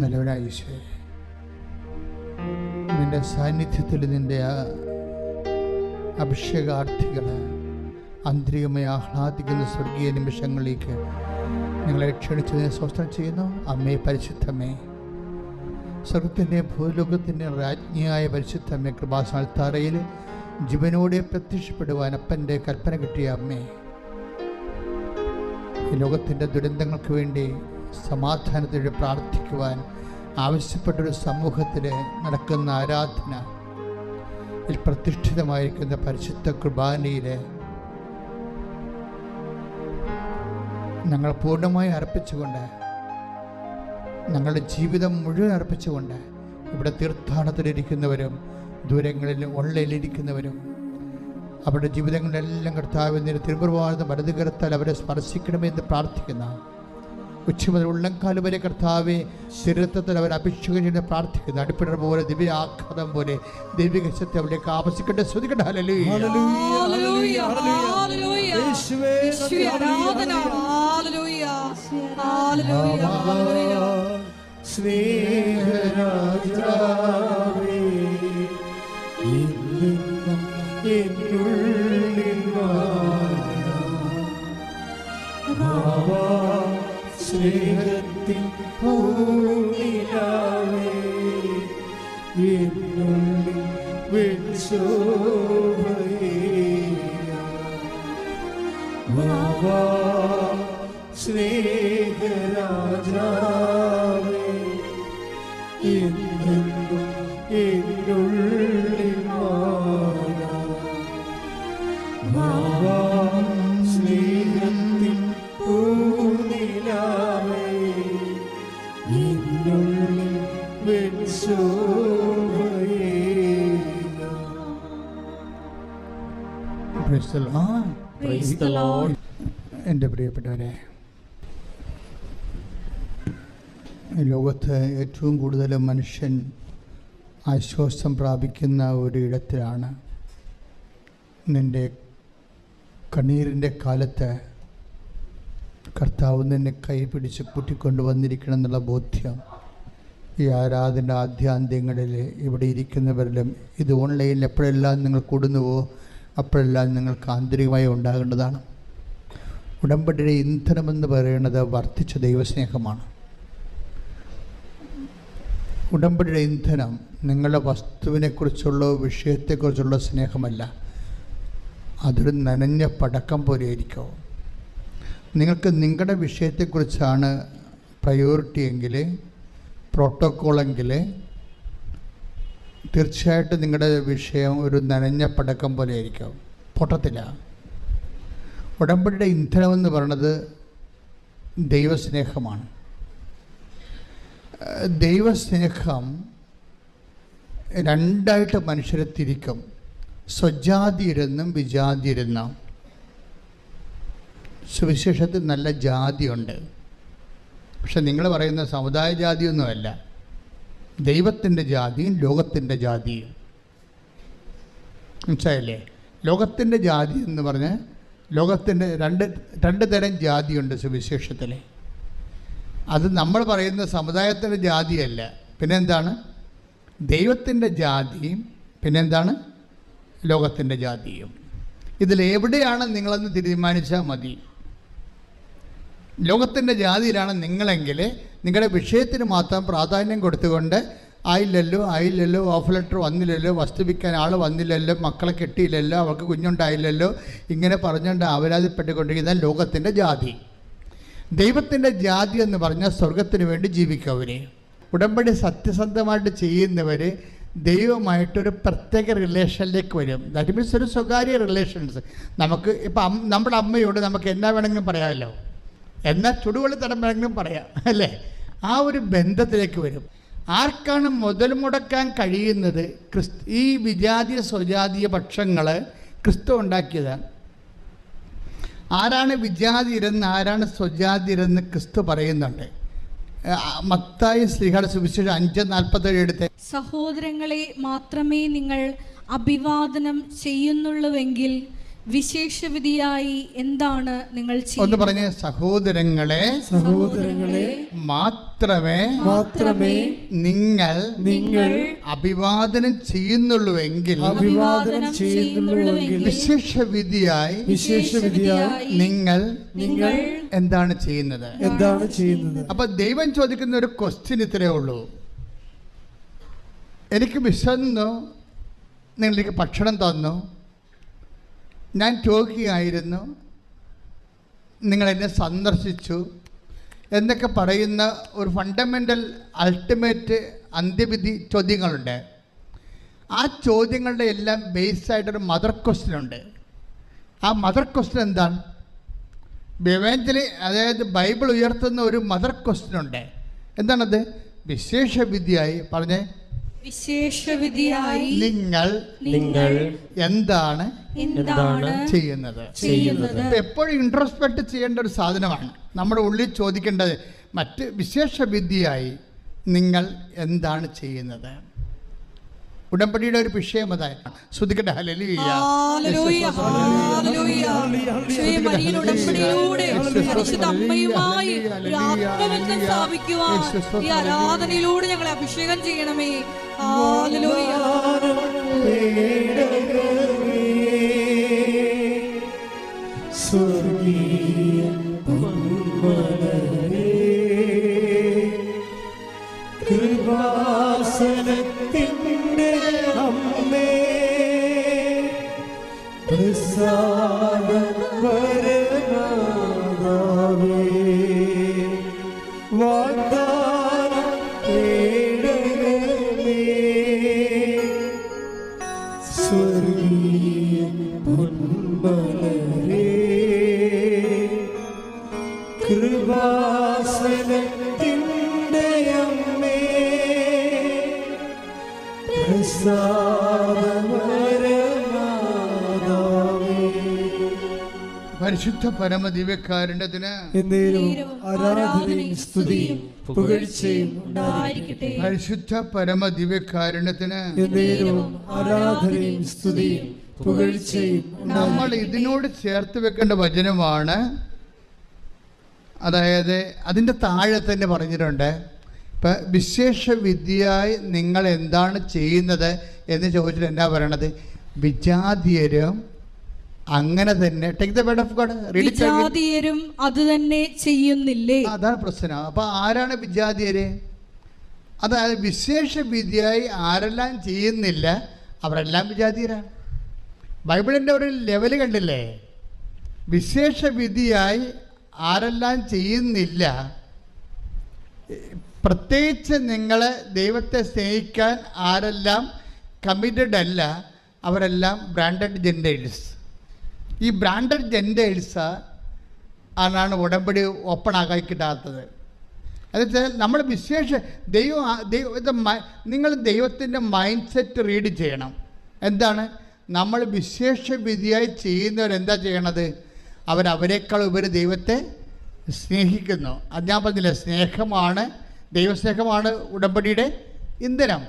നല്ലവനായ നിന്റെ സാന്നിധ്യത്തിൽ നിന്റെ അഭിഷേകാർത്ഥികൾ ആന്തരികമായി ആഹ്ലാദിക്കുന്ന സ്വർഗീയ നിമിഷങ്ങളിലേക്ക് നിങ്ങളെ ക്ഷണിച്ചതിനെ സ്വസ്ഥം ചെയ്യുന്നു. അമ്മേ പരിശുദ്ധമേ. സ്വർഗത്തിന്റെ ഭൂലോകത്തിന്റെ രാജ്ഞിയായ പരിശുദ്ധമ്മേ കൃപാസാൽത്താറയിൽ ജീവനോടെ പ്രത്യക്ഷപ്പെടുവാൻ അപ്പന്റെ കൽപ്പന കിട്ടിയ അമ്മേ. ഈ ലോകത്തിന്റെ ദുരന്തങ്ങൾക്ക് വേണ്ടി സമാധാനത്തിന് പ്രാർത്ഥിക്കുവാൻ ആവശ്യപ്പെട്ടൊരു സമൂഹത്തിൽ നടക്കുന്ന ആരാധന. പ്രതിഷ്ഠിതമായിരിക്കുന്ന പരിശുദ്ധ കുർബാനയിൽ ഞങ്ങൾ പൂർണമായി അർപ്പിച്ചുകൊണ്ട് ഞങ്ങളുടെ ജീവിതം മുഴുവൻ അർപ്പിച്ചുകൊണ്ട് ഇവിടെ തീർത്ഥാടനത്തിലിരിക്കുന്നവരും ദൂരങ്ങളിൽ ഓൺലൈനിലിരിക്കുന്നവരും അവരുടെ ജീവിതങ്ങളിലെല്ലാം കർത്താവ് തിരുമുറവാർന്ന വലതുകരത്താൽ അവരെ സ്പർശിക്കണമെന്ന് പ്രാർത്ഥിക്കുന്ന ഉച്ച മുതൽ ഉള്ളംകാലം വരെ കർത്താവെ ശരീരത്തിൽ അവർ അഭിഷേകം ചെയ്ത് പ്രാർത്ഥിക്കുന്നു അടിപ്പിടർ പോലെ ദിവ്യ ആഘാതം പോലെ ദൈവികശത്തെ അവരിലേക്ക് ആവശ്യിക്കട്ടെ ശ്രദ്ധിക്കട്ടെ. ഹല്ലേലൂയ. ഹല്ലേലൂയ, സ്നേഹത്തിൻ പൂനിലാവേ എന്നുള്ളിൽ വെൺശോഭയേ എന്റെ പ്രിയപ്പെട്ടവരെ ലോകത്ത് ഏറ്റവും കൂടുതൽ മനുഷ്യൻ ആശ്വാസം പ്രാപിക്കുന്ന ഒരു ഇടത്തിലാണ് നിന്റെ കണ്ണീരിന്റെ കാലത്ത് കർത്താവ് നിന്നെ കൈപിടിച്ച് കൂട്ടിക്കൊണ്ട് വന്നിരിക്കണം എന്നുള്ള ബോധ്യം ഈ ആരാധന ആദ്യാന്ത്യങ്ങളിൽ ഇവിടെ ഇരിക്കുന്നവരിലും ഇത് ഓൺലൈനിൽ എപ്പോഴെല്ലാം നിങ്ങൾ കൂടുന്നുവോ അപ്പോഴെല്ലാം നിങ്ങൾക്ക് ആന്തരികമായി ഉണ്ടാകേണ്ടതാണ്. ഉടമ്പടിയുടെ ഇന്ധനമെന്ന് പറയുന്നത് വർദ്ധിച്ച ദൈവസ്നേഹമാണ്. ഉടമ്പടിയുടെ ഇന്ധനം നിങ്ങളുടെ വസ്തുവിനെക്കുറിച്ചുള്ള വിഷയത്തെക്കുറിച്ചുള്ള സ്നേഹമല്ല. അതൊരു നനഞ്ഞ പടക്കം പോലെ ആയിരിക്കും നിങ്ങൾക്ക് നിങ്ങളുടെ വിഷയത്തെക്കുറിച്ചാണ് പ്രയോറിറ്റി എങ്കിൽ പ്രോട്ടോക്കോളെങ്കിൽ തീർച്ചയായിട്ടും നിങ്ങളുടെ വിഷയം ഒരു നനഞ്ഞ പടക്കം പോലെ ആയിരിക്കും. പൊട്ടത്തില്ല. ഉടമ്പടിയുടെ ഇന്ധനമെന്ന് പറയുന്നത് ദൈവസ്നേഹമാണ്. ദൈവസ്നേഹം രണ്ടായിട്ട് മനുഷ്യരെ തിരിക്കും. സ്വജാതിയിരുന്നും വിജാതിയിരുന്നും സുവിശേഷത്തിൽ നല്ല ജാതിയുണ്ട്. പക്ഷെ നിങ്ങൾ പറയുന്ന സമുദായ ജാതിയൊന്നുമല്ല. ദൈവത്തിന്റെ ജാതിയും ലോകത്തിന്റെ ജാതിയും. മനസ്സിലായില്ലേ? ലോകത്തിന്റെ ജാതി എന്ന് പറഞ്ഞ് ലോകത്തിന്റെ രണ്ട് രണ്ട് തരം ജാതിയുണ്ട് സുവിശേഷത്തിൽ. അത് നമ്മൾ പറയുന്ന സമുദായത്തിന്റെ ജാതിയല്ല. പിന്നെന്താണ്? ദൈവത്തിന്റെ ജാതിയും പിന്നെന്താണ്? ലോകത്തിന്റെ ജാതിയും. ഇതിലെവിടെയാണ് നിങ്ങളെന്ന് തീരുമാനിച്ചാൽ മതി. ലോകത്തിന്റെ ജാതിയിലാണ് നിങ്ങളെങ്കിൽ നിങ്ങളുടെ വിഷയത്തിന് മാത്രം പ്രാധാന്യം കൊടുത്തുകൊണ്ട് ആയില്ലല്ലോ ആയില്ലല്ലോ ഓഫ് ലെറ്റർ വന്നില്ലല്ലോ വസ്തു വിൽക്കാൻ ആൾ വന്നില്ലല്ലോ മക്കളെ കെട്ടിയില്ലല്ലോ അവർക്ക് കുഞ്ഞുണ്ടായില്ലല്ലോ ഇങ്ങനെ പറഞ്ഞുകൊണ്ട് അപരാധിപ്പെട്ടുകൊണ്ടിരിക്കുന്ന ലോകത്തിന്റെ ജാതി. ദൈവത്തിന്റെ ജാതി എന്ന് പറഞ്ഞാൽ സ്വർഗത്തിന് വേണ്ടി ജീവിക്കവരെ. ഉടമ്പടി സത്യസന്ധമായിട്ട് ചെയ്യുന്നവർ ദൈവമായിട്ടൊരു പ്രത്യേക റിലേഷനിലേക്ക് വരും. ദാറ്റ് മീൻസ് ഒരു സ്വകാര്യ റിലേഷൻസ് നമുക്ക് ഇപ്പം നമ്മുടെ അമ്മയോട് നമുക്ക് എന്നാ വേണമെങ്കിലും പറയാമല്ലോ? എന്നാൽ ചുടുവെള്ളി തരം വേണമെങ്കിലും പറയാം അല്ലേ? ആ ഒരു ബന്ധത്തിലേക്ക് വരും. ആർക്കാണ് മുതൽ മുടക്കാൻ കഴിയുന്നത്? ക്രിസ്തു ഈ വിജാതീയ സ്വജാതീയ പക്ഷങ്ങൾ ക്രിസ്തു ഉണ്ടാക്കിയതാണ്. ആരാണ് വിജാതിരെന്ന് ആരാണ് സ്വജാതിരെന്ന് ക്രിസ്തു പറയുന്നുണ്ട്. മത്തായ ശ്രീഹയുടെ സുവിശേഷം അഞ്ച് നാൽപ്പത്തേഴ് എടുത്ത് സഹോദരങ്ങളെ മാത്രമേ നിങ്ങൾ അഭിവാദനം ചെയ്യുന്നുള്ളൂവെങ്കിൽ വിശേഷവിധിയായി എന്താണ് നിങ്ങൾ ഒന്ന് പറഞ്ഞ പറഞ്ഞ് സഹോദരങ്ങളെ സഹോദരങ്ങളെ മാത്രമേ മാത്രമേ നിങ്ങൾ നിങ്ങൾ അഭിവാദനം ചെയ്യുന്നുള്ളൂവെങ്കിൽ അഭിവാദനം ചെയ്യുന്നുള്ളൂവെങ്കിൽ വിശേഷവിധിയായി വിശേഷവിധിയായി നിങ്ങൾ നിങ്ങൾ എന്താണ് ചെയ്യുന്നത്? എന്താണ് ചെയ്യുന്നത്? അപ്പൊ ദൈവം ചോദിക്കുന്ന ഒരു ക്വസ്റ്റ്യൻ ഇത്രയേ ഉള്ളൂ. എനിക്ക് വിശന്നു നിങ്ങളിലേക്ക് ഭക്ഷണം തന്നു ഞാൻ ടോക്കിയായിരുന്നു നിങ്ങൾ എന്നെ സന്ദർശിച്ചു. എന്നൊക്കെ പറയുന്ന ഒരു ഫണ്ടമെന്റൽ അൾട്ടിമേറ്റ് അന്ത്യവിധി ചോദ്യങ്ങളുണ്ട്. ആ ചോദ്യങ്ങളുടെ എല്ലാം ബേസ്ഡായിട്ടൊരു മദർ ക്വസ്റ്റ്യൻ ഉണ്ട്. ആ മദർ ക്വസ്റ്റ്യൻ എന്താണ്? ബിവേഞ്ചലി അതായത് ബൈബിൾ ഉയർത്തുന്ന ഒരു മദർ ക്വസ്റ്റ്യൻ ഉണ്ട്. എന്താണത്? വിശേഷ വിദ്യയായി പറഞ്ഞേ വിശേഷവിധിയായി നിങ്ങൾ നിങ്ങൾ എന്താണ് എന്താണ് ചെയ്യുന്നത്? ചെയ്യുന്നത്? എപ്പോഴും ഇൻട്രോസ്പെക്ട് ചെയ്യേണ്ട ഒരു സാധനമാണ്. നമ്മുടെ ഉള്ളിൽ ചോദിക്കേണ്ടത് മറ്റ് വിശേഷ വിദ്യയായി നിങ്ങൾ എന്താണ് ചെയ്യുന്നത്? ഉടമ്പടിയുടെ ഒരു വിഷയം അതായത്. ശ്രദ്ധിക്കട്ടെ ഈ ആരാധനയിലൂടെ ഞങ്ങളെ അഭിഷേകം ചെയ്യണമേ. ഹല്ലേലൂയ. സ്വർഗീയ പൊന്മലരേ, പ്രസാദ വരനാദാവേ ആരാധനയും സ്തുതിയും പുകഴ്ചയും പരിശുദ്ധ പരമദിവ്യക്കാരുണ്യത്തിന് എന്നേരും ആരാധനയും സ്തുതിയും പുകഴ്ചയും നമ്മൾ ഇതിനോട് ചേർത്ത് വെക്കേണ്ട വചനമാണ്. അതായത് അതിന്റെ താഴെ തന്നെ പറഞ്ഞിട്ടുണ്ട്. ഇപ്പം വിശേഷ വിദ്യയായി നിങ്ങൾ എന്താണ് ചെയ്യുന്നത് എന്ന് ചോദിച്ചിട്ട് എന്താ പറയണത്? വിജാതീയരും അങ്ങനെ തന്നെ take the word of God വിജാതീയരും അത് തന്നെ ചെയ്യുന്നില്ലേ? അതാണ് പ്രശ്നം. അപ്പൊ ആരാണ് വിജാതീയര്? അതായത് വിശേഷ വിധിയായി ആരെല്ലാം ചെയ്യുന്നില്ല അവരെല്ലാം വിജാതീയരാണ്. ബൈബിളിന്റെ ഒരു ലെവൽ കണ്ടില്ലേ? വിശേഷ വിധിയായി ആരെല്ലാം ചെയ്യുന്നില്ല പ്രത്യേകിച്ച് നിങ്ങൾ ദൈവത്തെ സ്നേഹിക്കാൻ ആരെല്ലാം കമ്മിറ്റഡ് അല്ല അവരെല്ലാം ബ്രാൻഡഡ് ജെൻഡേഴ്സ് ഈ ബ്രാൻഡഡ് ജെൻഡേഴ്സ് ആണ് ഉടമ്പടി ഓപ്പൺ കിട്ടാത്തത്. എന്നുവെച്ചാൽ നമ്മൾ വിശേഷ ദൈവം ദൈവം നിങ്ങൾ ദൈവത്തിന്റെ മൈൻഡ് സെറ്റ് റീഡ് ചെയ്യണം. എന്താണ്? നമ്മൾ വിശേഷ വിധിയായി ചെയ്യുന്നവരെന്താ ചെയ്യണത്? അവരവരെക്കാൾ ഉപരി ദൈവത്തെ സ്നേഹിക്കുന്നു. അത് ഞാൻ പറഞ്ഞില്ല സ്നേഹമാണ് ദൈവസ്നേഹമാണ് ഉടമ്പടിയുടെ ഇന്ധനം.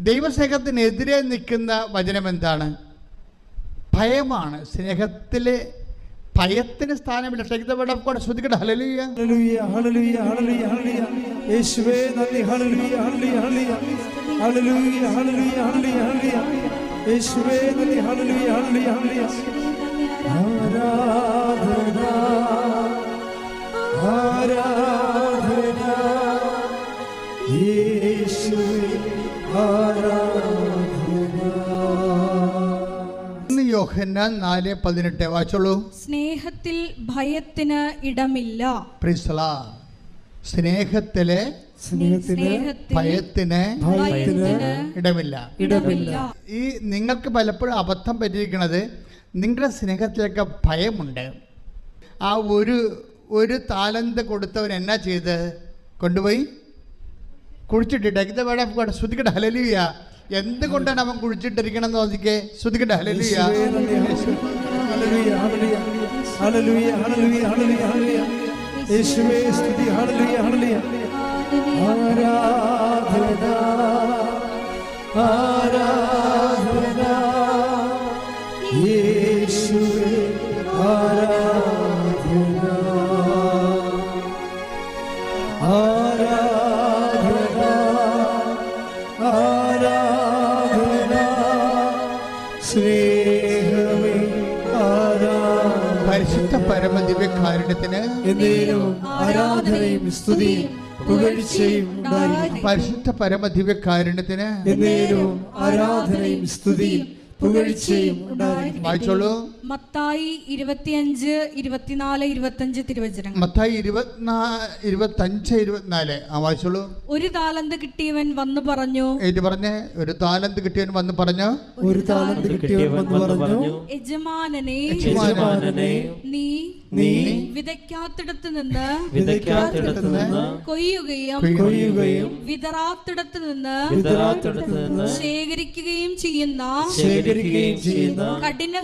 ദൈവസ്നേഹത്തിനെതിരെ നിൽക്കുന്ന വചനം എന്താണ്? ഭയമാണ്. സ്നേഹത്തിലെ ഭയത്തിന് സ്ഥാനമില്ല. Of God ശ്രദ്ധിക്കട്ടെ. Hallelujah hallelujah hallelujah hallelujah hallelujah യേശുവേ നന്ദി. Hallelujah hallelujah hallelujah hallelujah hallelujah hallelujah hallelujah യേശുവേ നന്ദി. ഹല്ലേലൂയ ഹല്ലേലൂയ ആരാധന ആരാധന യോഹന്നാൻ നാല് പതിനെട്ട്. വായിച്ചോളൂ. സ്നേഹത്തിൽ ഭയത്തിന് ഇടമില്ല. പ്രിസ്ല സ്നേഹത്തിലെ ഭയത്തിന് ഭയത്തിന് ഇടമില്ല. ഇടമില്ല. ഈ നിങ്ങൾക്ക് പലപ്പോഴും അബദ്ധം പറ്റിയിരിക്കുന്നത് നിങ്ങളുടെ സ്നേഹത്തിലൊക്കെ ഭയമുണ്ട്. ആ ഒരു ഒരു താലന്ത് കൊടുത്തവൻ എന്നാ ചെയ്ത്? കൊണ്ടുപോയി? കുഴിച്ചിട്ടിട്ട്. വേട ശ്രുതിക്കട്ടെ ഹലലിയ എന്തുകൊണ്ടാണ് അവൻ കുഴിച്ചിട്ടിരിക്കണം എന്ന് നോക്കിക്കേ ശ്രദ്ധിക്കട്ടെ ആരാധന യേശുവേ സ്നേഹമേ പരിശുദ്ധ പരമ ദിവ്യകാരുണ്യത്തിന് ആരാധനയും സ്തുതിയും പുകഴ്ചയും പരിശുദ്ധ പരമ ദിവ്യകാരുണ്യത്തിന് ആരാധനയും സ്തുതിയും പുകഴ്ചയും വായിച്ചോളൂ. മത്തായി ഇരുപത്തിയഞ്ച് ഇരുപത്തിനാല് ഇരുപത്തഞ്ച് തിരുവചനം മത്തായി ഇരുപത്തിനാ ഇരുപത്തഞ്ച് ഇരുപത്തിനാല്. ആ വായിച്ചോളൂ. ഒരു താലന്ത് കിട്ടിയവൻ വന്നു പറഞ്ഞു. ഏറ്റ് പറഞ്ഞ്? ഒരു താലന്ത് കിട്ടിയവൻ വന്ന് പറഞ്ഞു? ഒരു താലന്ത് കിട്ടിയവൻ വന്ന് പറഞ്ഞു. യജമാനനെ യജമാനനെ നീ നീ വിതയ്ക്കാത്തിടത്ത് നിന്ന് വിതയ്ക്കാത്തിടത്ത് നിന്ന് കൊയ്യുകയും കൊയ്യുകയും വിതറാത്തിടത്ത് നിന്ന് വിതറാത്തിടത്ത് നിന്ന് ശേഖരിക്കുകയും ചെയ്യുന്ന ശേഖരിക്കുകയും ചെയ്യുന്ന കഠിന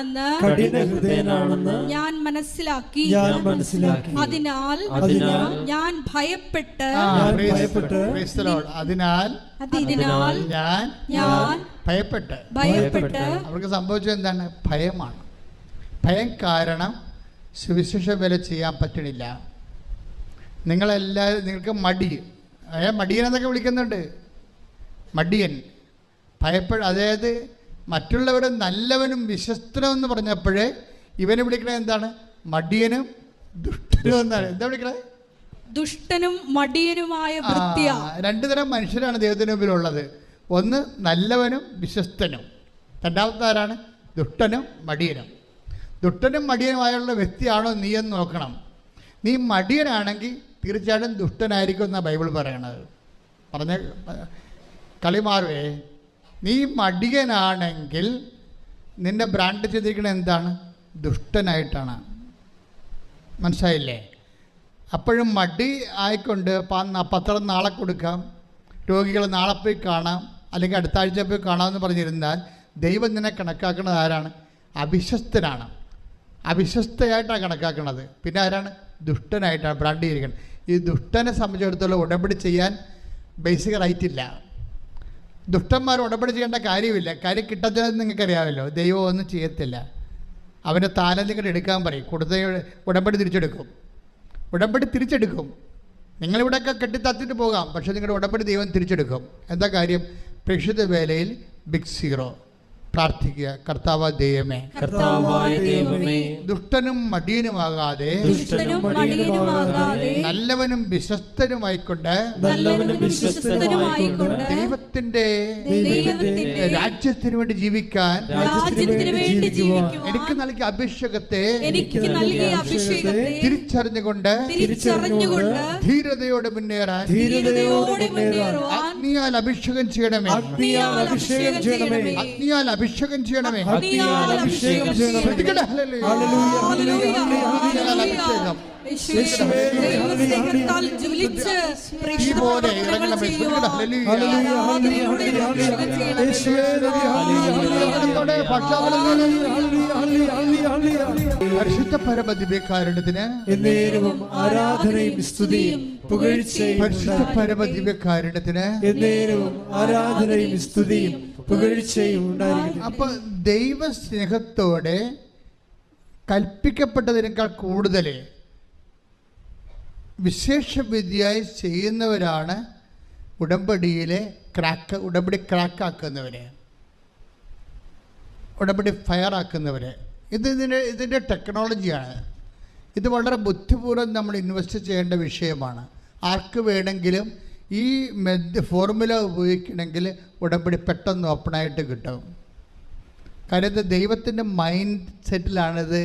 ഹൃദയനാണെന്ന് കഠിന ഹൃദയനാണെന്ന് ഞാൻ മനസ്സിലാക്കി. ഞാൻ മനസ്സിലാക്കി. അതിനാൽ അതിനാൽ ഞാൻ ഭയപ്പെട്ട് ഞാൻ ഭയപ്പെട്ട് അതിനാൽ അതിനാൽ ഞാൻ ഞാൻ ഭയപ്പെട്ട് ഭയപ്പെട്ട് അവർക്ക് സംഭവിച്ചത് എന്താണ്? ഭയമാണ്. ഭയം കാരണം സുവിശേഷ വില ചെയ്യാൻ പറ്റണില്ല. നിങ്ങളെല്ലാവരും നിങ്ങൾക്ക് മടി. അയാൾ മടിയൻ എന്നൊക്കെ വിളിക്കുന്നുണ്ട്. മടിയൻ. ഭയപ്പെട അതായത് മറ്റുള്ളവരെ നല്ലവനും വിശ്വസ്തനും എന്ന് പറഞ്ഞപ്പോഴേ ഇവനെ വിളിക്കണത് എന്താണ്? മടിയനും ദുഷ്ടനും എന്നാണ്. എന്താ വിളിക്കണത്? ദുഷ്ടനും മടിയനുമായ രണ്ടു തരം മനുഷ്യരാണ് ദൈവത്തിന് മുമ്പിലുള്ളത്. ഒന്ന് നല്ലവനും വിശ്വസ്തനും. രണ്ടാമത്തെ ആരാണ്? ദുഷ്ടനും മടിയനും. ദുഷ്ടനും മടിയനുമായുള്ള വ്യക്തിയാണോ നീ എന്ന് നോക്കണം. നീ മടിയനാണെങ്കിൽ തീർച്ചയായിട്ടും ദുഷ്ടനായിരിക്കും എന്നാണ് ബൈബിൾ പറയണത്. പറഞ്ഞ കളി മാറുവേ. നീ മടിയനാണെങ്കിൽ നിന്റെ ബ്രാൻഡ് ചെയ്തിരിക്കുന്നത് എന്താണ്? ദുഷ്ടനായിട്ടാണ്. മനസ്സിലായില്ലേ? അപ്പോഴും മടി ആയിക്കൊണ്ട് പത്രം നാളെ കൊടുക്കാം. രോഗികൾ നാളെ പോയി കാണാം. അല്ലെങ്കിൽ അടുത്ത ആഴ്ച പോയി കാണാമെന്ന് പറഞ്ഞിരുന്നാൽ ദൈവം നിന്നെ കണക്കാക്കുന്നത് ആരാണ്? അവിശ്വസ്തനാണ്. അവിശ്വസ്തയായിട്ടാണ് കണക്കാക്കുന്നത് പിന്നെ ആരാണ്? ദുഷ്ടനായിട്ടാണ് ബ്രാൻഡ് ചെയ്തിരിക്കുന്നത്. ഈ ദുഷ്ടനെ സംബന്ധിച്ചിടത്തോളം ഉടമ്പടി ചെയ്യാൻ ബേസിക് റൈറ്റ് ഇല്ല. ദുഷ്ടന്മാർ ഉടമ്പടി ചെയ്യേണ്ട കാര്യമില്ല. കാര്യം കിട്ടത്തില്ലെന്ന് നിങ്ങൾക്കറിയാമല്ലോ. ദൈവം ഒന്നും ചെയ്യത്തില്ല. അവന്റെ ഇങ്ങോട്ട് എടുക്കാൻ പറയും. കൊടുത്ത ഉടമ്പടി തിരിച്ചെടുക്കും. ഉടമ്പടി തിരിച്ചെടുക്കും. നിങ്ങളിവിടെയൊക്കെ കെട്ടിത്തത്തിട്ട് പോകാം. പക്ഷേ നിങ്ങളുടെ ഉടമ്പടി ദൈവം തിരിച്ചെടുക്കും. എന്താ കാര്യം? പ്രേക്ഷിത വേലയിൽ ബിഗ് സീറോ പ്രാർത്ഥിക്കുക. കർത്താവ ദൈവമേ. കർത്താവായ ദൈവമേ. ദുഷ്ടനും മടിയനുമാകാതെ ദുഷ്ടനും മടിയനുമാകാതെ നല്ലവനും വിശ്വസ്തനുമായിക്കൊണ്ട് നല്ലവനും വിശ്വസ്തനുമായിക്കൊണ്ട് ദൈവത്തിന്റെ ദൈവത്തിന്റെ രാജ്യത്തിന് വേണ്ടി ജീവിക്കാൻ രാജ്യത്തിന് വേണ്ടി എനിക്ക് നൽകിയ അഭിഷേകത്തെ എനിക്ക് നൽകിയ അഭിഷേകത്തെ തിരിച്ചറിഞ്ഞുകൊണ്ട് തിരിച്ചറിഞ്ഞുകൊണ്ട് ധീരതയോടെ മുന്നേറാൻ ധീരതയോടെ അഗ്നിയാൽ അഭിഷേകം ചെയ്യണമേ. അഗ്നിയാൽ അഭിഷേകം ചെയ്യണമേ. അഗ്നിയാൽ അഭിഷേകം ചെയ്യണമേ അഭിഷേകം. പരിശുദ്ധ എന്നേരവും ആരാധനയും സ്തുതിയും പുകഴ്ചയും പരിശുദ്ധ ഉണ്ടായിരിക്കട്ടെ. പരമദിവ്യകാരുണ്യത്തിന് എന്നേരവും ആരാധനയും സ്തുതിയും പുകഴ്ചയും ദൈവ അപ്പൊ ദൈവസ്നേഹത്തോടെ കൽപ്പിക്കപ്പെട്ടതിനേക്കാൾ കൂടുതൽ വിശേഷവിദ്യയായി ചെയ്യുന്നവരാണ് ഉടമ്പടിയിലെ ക്രാക്ക് ഉടമ്പടി ക്രാക്കാക്കുന്നവരെ. ഉടമ്പടി ഫയറാക്കുന്നവരെ. ഇത് ഇതിന്റെ ഇതിന്റെ ടെക്നോളജിയാണ്. ഇത് വളരെ ബുദ്ധിപൂർവം നമ്മൾ ഇൻവെസ്റ്റ് ചെയ്യേണ്ട വിഷയമാണ്. ആർക്ക് വേണമെങ്കിലും ഈ മെദ് ഫോർമുല ഉപയോഗിക്കണമെങ്കിൽ ഉടമ്പടി പെട്ടെന്ന് ഓപ്പണായിട്ട് കിട്ടും. കാര്യം ദൈവത്തിന്റെ മൈൻഡ് സെറ്റിലാണിത്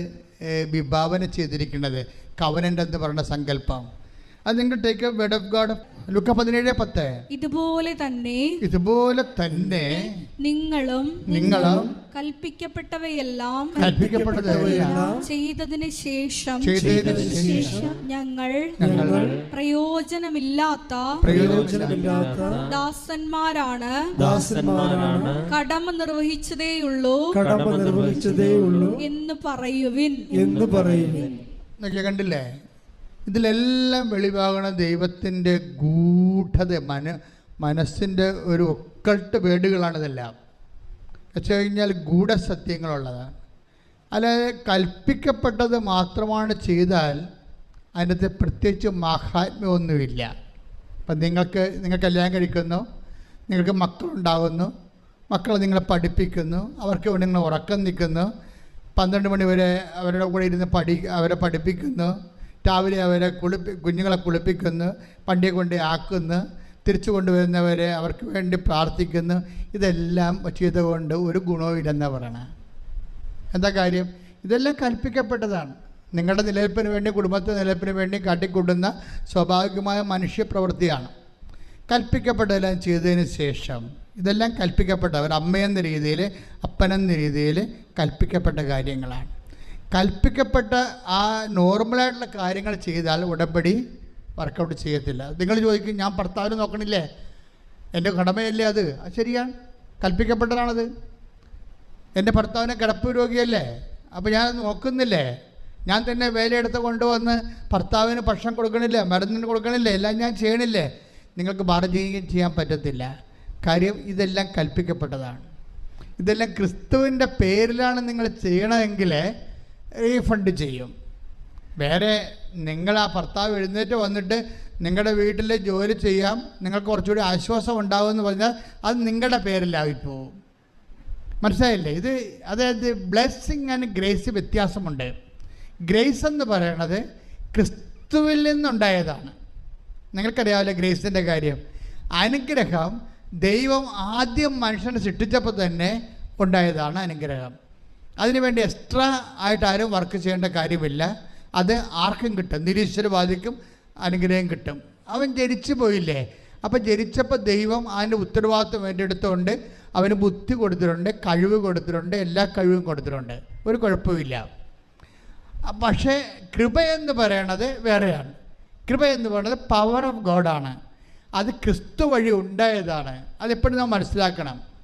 വിഭാവന ചെയ്തിരിക്കുന്നത്. കവനന്റ് എന്ന് പറയുന്ന സങ്കല്പം. അത് നിങ്ങൾ ടേക്ക് വേർഡ് ഓഫ് ഗാഡ് ലുക്ക പതിനേഴ് പത്ത്. ഇതുപോലെ തന്നെ ഇതുപോലെ തന്നെ നിങ്ങളും നിങ്ങളും കൽപ്പിക്കപ്പെട്ടവയെല്ലാം കൽപ്പിക്കപ്പെട്ടതെല്ലാം ചെയ്തതിന് ശേഷം ചെയ്തതിന് ശേഷം ഞങ്ങൾ ഞങ്ങൾ പ്രയോജനമില്ലാത്ത പ്രയോജനമില്ലാത്ത ദാസന്മാരാണ് ദാസന്മാരാണ് കടമ നിർവഹിച്ചതേയുള്ളൂ കടമ നിർവഹിച്ചതേയുള്ളൂ എന്ന് പറയുവിൻ. എന്ന് പറയുവിൻ. കണ്ടില്ലേ? ഇതിലെല്ലാം വെളിവാകണ ദൈവത്തിന്റെ ഗൂഢത മന മനസ്സിന്റെ ഒരു ഒക്കൾട്ട് വേടുകളാണിതെല്ലാം വെച്ച് കഴിഞ്ഞാൽ ഗൂഢസത്യങ്ങളുള്ളതാണ് അല്ലാതെ കൽപ്പിക്കപ്പെട്ടത് മാത്രമാണ് ചെയ്താൽ അതിനകത്ത് പ്രത്യേകിച്ച് മാഹാത്മ്യമൊന്നുമില്ല. അപ്പം നിങ്ങൾക്ക് നിങ്ങൾക്ക് കല്യാണം കഴിക്കുന്നു നിങ്ങൾക്ക് മക്കളുണ്ടാകുന്നു മക്കളെ നിങ്ങളെ പഠിപ്പിക്കുന്നു അവർക്ക് വേണ്ടി നിങ്ങൾ ഉറക്കം നിൽക്കുന്നു പന്ത്രണ്ട് മണി വരെ അവരുടെ കൂടെ ഇരുന്ന് പഠി അവരെ പഠിപ്പിക്കുന്നു രാവിലെ അവരെ കുളിപ്പി കുഞ്ഞുങ്ങളെ കുളിപ്പിക്കുന്ന പണ്ടിയെ കൊണ്ട് ആക്കുന്ന തിരിച്ചു കൊണ്ടുവരുന്നവരെ അവർക്ക് വേണ്ടി പ്രാർത്ഥിക്കുന്നു. ഇതെല്ലാം ചെയ്തുകൊണ്ട് ഒരു ഗുണവുമില്ലെന്നാണ് പറയണത് എന്താ കാര്യം? ഇതെല്ലാം കൽപ്പിക്കപ്പെട്ടതാണ്. നിങ്ങളുടെ നിലനിൽപ്പിന് വേണ്ടി കുടുംബത്തെ നിലനിൽപ്പിന് വേണ്ടി കാട്ടിക്കൂട്ടുന്ന സ്വാഭാവികമായ മനുഷ്യപ്രവൃത്തിയാണ്. കൽപ്പിക്കപ്പെട്ടതെല്ലാം ചെയ്തതിന് ശേഷം ഇതെല്ലാം കൽപ്പിക്കപ്പെട്ട അവർ അമ്മയെന്ന രീതിയിൽ അപ്പനെന്ന രീതിയിൽ കൽപ്പിക്കപ്പെട്ട കാര്യങ്ങളാണ്. കൽപ്പിക്കപ്പെട്ട ആ നോർമലായിട്ടുള്ള കാര്യങ്ങൾ ചെയ്താൽ ഉടമ്പടി വർക്കൗട്ട് ചെയ്യത്തില്ല. നിങ്ങൾ ചോദിക്കും ഞാൻ ഭർത്താവിന് നോക്കണില്ലേ? എന്റെ കടമയല്ലേ അത്? അത് ശരിയാണ്. കൽപ്പിക്കപ്പെട്ടതാണത്. എന്റെ ഭർത്താവിനെ കിടപ്പ് രോഗിയല്ലേ? അപ്പോൾ ഞാൻ നോക്കുന്നില്ലേ? ഞാൻ തന്നെ വേലയെടുത്ത് കൊണ്ടുവന്ന് ഭർത്താവിന് ഭക്ഷണം കൊടുക്കണില്ല? മരുന്നിന് കൊടുക്കണില്ല? എല്ലാം ഞാൻ ചെയ്യണില്ലേ? നിങ്ങൾക്ക് ബാർജയിങ് ചെയ്യാൻ പറ്റത്തില്ല. കാര്യം ഇതെല്ലാം കൽപ്പിക്കപ്പെട്ടതാണ്. ഇതെല്ലാം ക്രിസ്തുവിന്റെ പേരിലാണ് നിങ്ങൾ ചെയ്യണമെങ്കിൽ റീഫണ്ട് ചെയ്യും. വേറെ നിങ്ങൾ ആ ഭർത്താവ് എഴുന്നേറ്റ് വന്നിട്ട് നിങ്ങളുടെ വീട്ടിൽ ജോലി ചെയ്യാം നിങ്ങൾക്ക് കുറച്ചുകൂടി ആശ്വാസം ഉണ്ടാകുമെന്ന് പറഞ്ഞാൽ അത് നിങ്ങളുടെ പേരിലായിപ്പോവും. മനസ്സിലായില്ലേ? ഇത് അതായത് ബ്ലെസ്സിങ് ആൻഡ് ഗ്രേസ് വ്യത്യാസമുണ്ട്. ഗ്രേസ് എന്ന് പറയണത് ക്രിസ്തുവിൽ നിന്നുണ്ടായതാണ്. നിങ്ങൾക്കറിയാവല്ലോ ഗ്രേസിന്റെ കാര്യം. അനുഗ്രഹം ദൈവം ആദ്യം മനുഷ്യനെ സൃഷ്ടിച്ചപ്പോൾ തന്നെ ഉണ്ടായതാണ് അനുഗ്രഹം. അതിനുവേണ്ടി എക്സ്ട്രാ ആയിട്ട് ആരും വർക്ക് ചെയ്യേണ്ട കാര്യമില്ല. അത് ആർക്കും കിട്ടും. നിരീശ്വരവാദിക്കും അനുഗ്രഹം കിട്ടും. അവൻ ജനിച്ചു പോയില്ലേ? അപ്പം ജനിച്ചപ്പോൾ ദൈവം അതിന്റെ ഉത്തരവാദിത്വം ഏറ്റെടുത്തുകൊണ്ട് അവന് ബുദ്ധി കൊടുത്തിട്ടുണ്ട് കഴിവ് കൊടുത്തിട്ടുണ്ട് എല്ലാ കഴിവും കൊടുത്തിട്ടുണ്ട്. ഒരു കുഴപ്പമില്ല പക്ഷേ കൃപ എന്ന് പറയണത് വേറെയാണ്. കൃപ എന്ന് പറയുന്നത് പവർ ഓഫ് ഗോഡാണ് അത് ക്രിസ്തു വഴി ഉണ്ടായതാണ്. അതെപ്പോഴും നാം മനസ്സിലാക്കണം.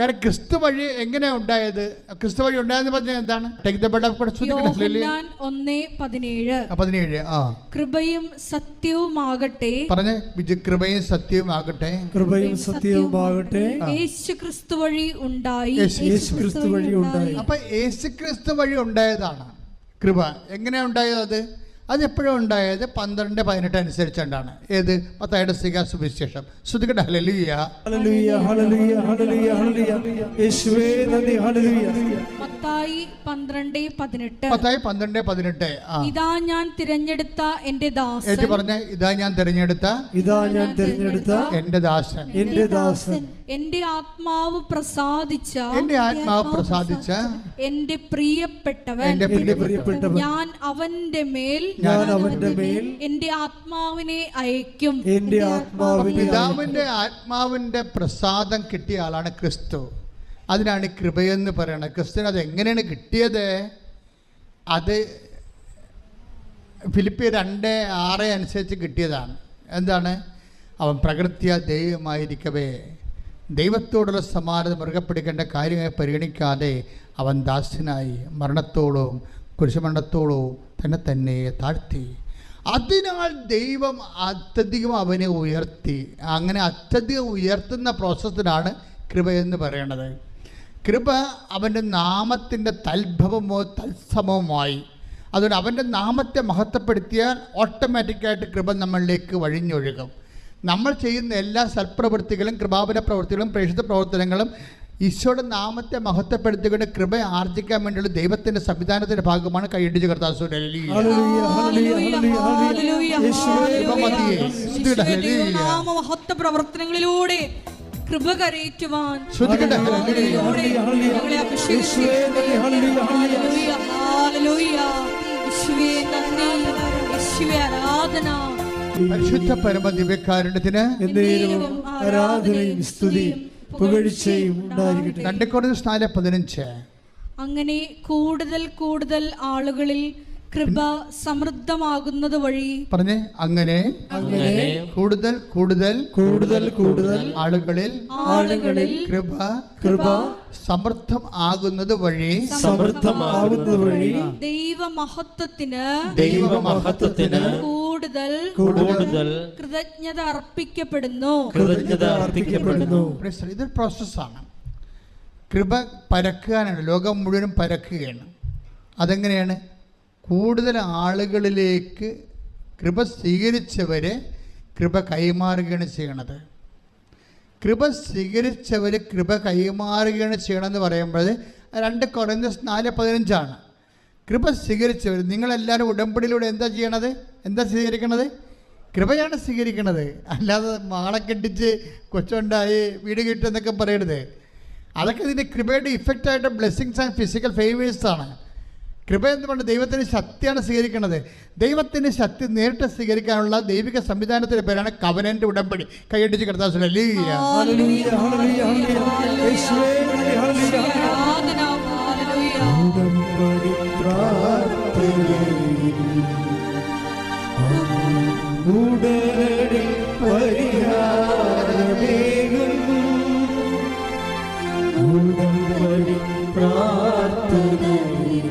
കാരണം ക്രിസ്തു വഴി എങ്ങനെയാ ഉണ്ടായത്? ക്രിസ്തു വഴി ഉണ്ടായെന്ന് പറഞ്ഞാൽ എന്താണ്? ഒന്നേ പതിനേഴ്. പതിനേഴ് ആ. കൃപയും സത്യവുമാകട്ടെ. പറഞ്ഞ് കൃപയും സത്യവും ആകട്ടെ കൃപയും സത്യവുമാകട്ടെ. യേശു ക്രിസ്തു വഴി ഉണ്ടായി. യേശു- യേശു ക്രിസ്തു വഴി ഉണ്ടായി. അപ്പൊ യേശുക്രിസ്തു വഴി ഉണ്ടായതാണ്. കൃപ എങ്ങനെയാ ഉണ്ടായത് അത്? അതെപ്പോഴും ഉണ്ടായത്? പന്ത്രണ്ട് പതിനെട്ട് അനുസരിച്ചുകൊണ്ടാണ്. ഏത്? പത്തായുടെ സിക സുവിശേഷം. ശ്രുതികട പന്ത്രണ്ട് പതിനെട്ട്. പത്തായി പന്ത്രണ്ട് പതിനെട്ട്. ഇതാ ഞാൻ തിരഞ്ഞെടുത്ത എന്റെ ഏറ്റു ദാസൻ പറഞ്ഞ ഇതാ ഞാൻ തിരഞ്ഞെടുത്ത ഇതാ ഞാൻ തിരഞ്ഞെടുത്ത എന്റെ ദാസൻ. എന്റെ ദാസൻ. എന്റെ ആത്മാവ് പ്രസാദിച്ച എന്റെ ആത്മാവ് പ്രസാദിച്ച എന്റെ പ്രിയപ്പെട്ടവൻ എന്റെ പ്രിയപ്പെട്ടവൻ. ഞാൻ അവന്റെ മേൽ ഞാൻ അവന്റെ മേൽ എന്റെ ആത്മാവിനെ അയക്കും. എന്റെ ആത്മാവിനെ പിതാവിന്റെ ആത്മാവിന്റെ പ്രസാദം കിട്ടിയ ആളാണ് ക്രിസ്തു. അതിനാണ് കൃപയെന്ന് പറയുന്നത് ക്രിസ്തുവിന് അത് എങ്ങനെയാണ് കിട്ടിയത്? അത് ഫിലിപ്പി രണ്ട് ആറ് അനുസരിച്ച് കിട്ടിയതാണ്. എന്താണ്? അവൻ പ്രകൃത്യ ദൈവമായിരിക്കവേ. ദൈവത്തോടുള്ള സമാനത മുറുകെ പിടിക്കേണ്ട കാര്യമായി പരിഗണിക്കാതെ അവൻ ദാസ്യനായി മരണത്തോടും കുരിശുമരണത്തോളവും തന്നെ തന്നെ താഴ്ത്തി. അതിനാൽ ദൈവം അത്യധികം അവനെ ഉയർത്തി. അങ്ങനെ അത്യധികം ഉയർത്തുന്ന പ്രോസസ്സിനാണ് കൃപ എന്ന് പറയണത്. കൃപ അവന്റെ നാമത്തിന്റെ തൽഭവമോ തത്സമവുമായി. അതുകൊണ്ട് അവന്റെ നാമത്തെ മഹത്വപ്പെടുത്തിയാൽ ഓട്ടോമാറ്റിക്കായിട്ട് കൃപ നമ്മളിലേക്ക് വഴിഞ്ഞൊഴുകും. നമ്മൾ ചെയ്യുന്ന എല്ലാ സൽപ്രവൃത്തികളും കൃപാപര പ്രവൃത്തികളും പ്രേക്ഷിത പ്രവർത്തനങ്ങളും ഈശോയുടെ നാമത്തെ മഹത്വപ്പെടുത്തിക്കൊണ്ട് കൃപ ആർജിക്കാൻ വേണ്ടിയുള്ള ദൈവത്തിന്റെ സംവിധാനത്തിന്റെ ഭാഗമാണ് കൈയിടിച്ച് കർത്താസു പ്രവർത്തനങ്ങളിലൂടെ കൃപ കരയറ്റുവാൻ. ആരാധന. പരിശുദ്ധ പരമ ദിവ്യകാരുണ്യത്തിന് എന്നേരവും ആരാധനയും സ്തുതിയും പുകഴ്ചയും ഉണ്ടായിരിക്കട്ടെ. രണ്ട് കുറഞ്ഞ നാല് പതിനഞ്ച്. അങ്ങനെ കൂടുതൽ കൂടുതൽ ആളുകളിൽ കൃപ സമൃദ്ധമാകുന്നത് വഴി പറഞ്ഞേ അങ്ങനെ അങ്ങനെ കൂടുതൽ കൂടുതൽ കൂടുതൽ കൂടുതൽ ആളുകളിൽ ആളുകളിൽ കൃപ കൃപ സമൃദ്ധം ആകുന്നത് വഴി സമൃദ്ധമാകുന്നത് വഴി ദൈവമഹത്വത്തിന് ദൈവമഹത്വത്തിന് കൂടുതൽ കൂടുതൽ കൃതജ്ഞത അർപ്പിക്കപ്പെടുന്നു. കൃതജ്ഞത അർപ്പിക്കപ്പെടുന്നു. ഇതൊരു പ്രോസസ്സാണ് കൃപ പരക്കുകയാണ് ലോകം മുഴുവനും പരക്കുകയാണ്. അതെങ്ങനെയാണ്? കൂടുതൽ ആളുകളിലേക്ക് കൃപ സ്വീകരിച്ചവരെ കൃപ കൈമാറുകയാണ് ചെയ്യണത്. കൃപ സ്വീകരിച്ചവർ കൃപ കൈമാറുകയാണ് ചെയ്യണമെന്ന് പറയുമ്പോൾ രണ്ട് കുറഞ്ഞ നാല് പതിനഞ്ചാണ്. കൃപ സ്വീകരിച്ചവർ നിങ്ങളെല്ലാവരും ഉടമ്പടിയിലൂടെ എന്താ ചെയ്യണത്? എന്താ സ്വീകരിക്കണത്? കൃപയാണ് സ്വീകരിക്കണത്. അല്ലാതെ മാളെ കെട്ടിച്ച് കൊച്ചുണ്ടായി വീട് കിട്ടുമെന്നൊക്കെ പറയരുത്. അതൊക്കെ ഇതിന്റെ കൃപയുടെ ഇഫക്റ്റായിട്ട് ബ്ലെസ്സിങ്സ് ആൻഡ് ഫിസിക്കൽ ഫേവേഴ്സാണ് കൃപ എന്ന് പറഞ്ഞാൽ ദൈവത്തിന്റെ ശക്തിയാണ് സ്വീകരിക്കുന്നത്. ദൈവത്തിന്റെ ശക്തി നേരിട്ട് സ്വീകരിക്കാനുള്ള ദൈവിക സംവിധാനത്തിന്റെ പേരാണ് കവനന്റെ ഉടമ്പടി. കൈയടിച്ച് കിടത്താൻ ശ്രമിക്കുന്നു ഉടനടി ഉടമ്പടി പ്രാർത്ഥനയിൽ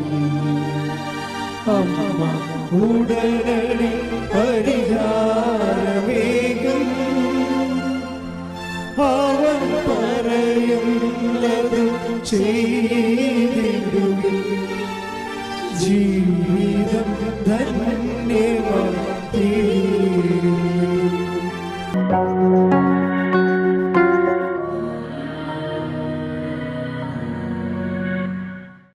അമ്മ ഉടനടി പരിഹാരമേകും. അവൻ പറയുന്നത് ചെയ്തിടും ജീവിതം ധന്യമാ തീരും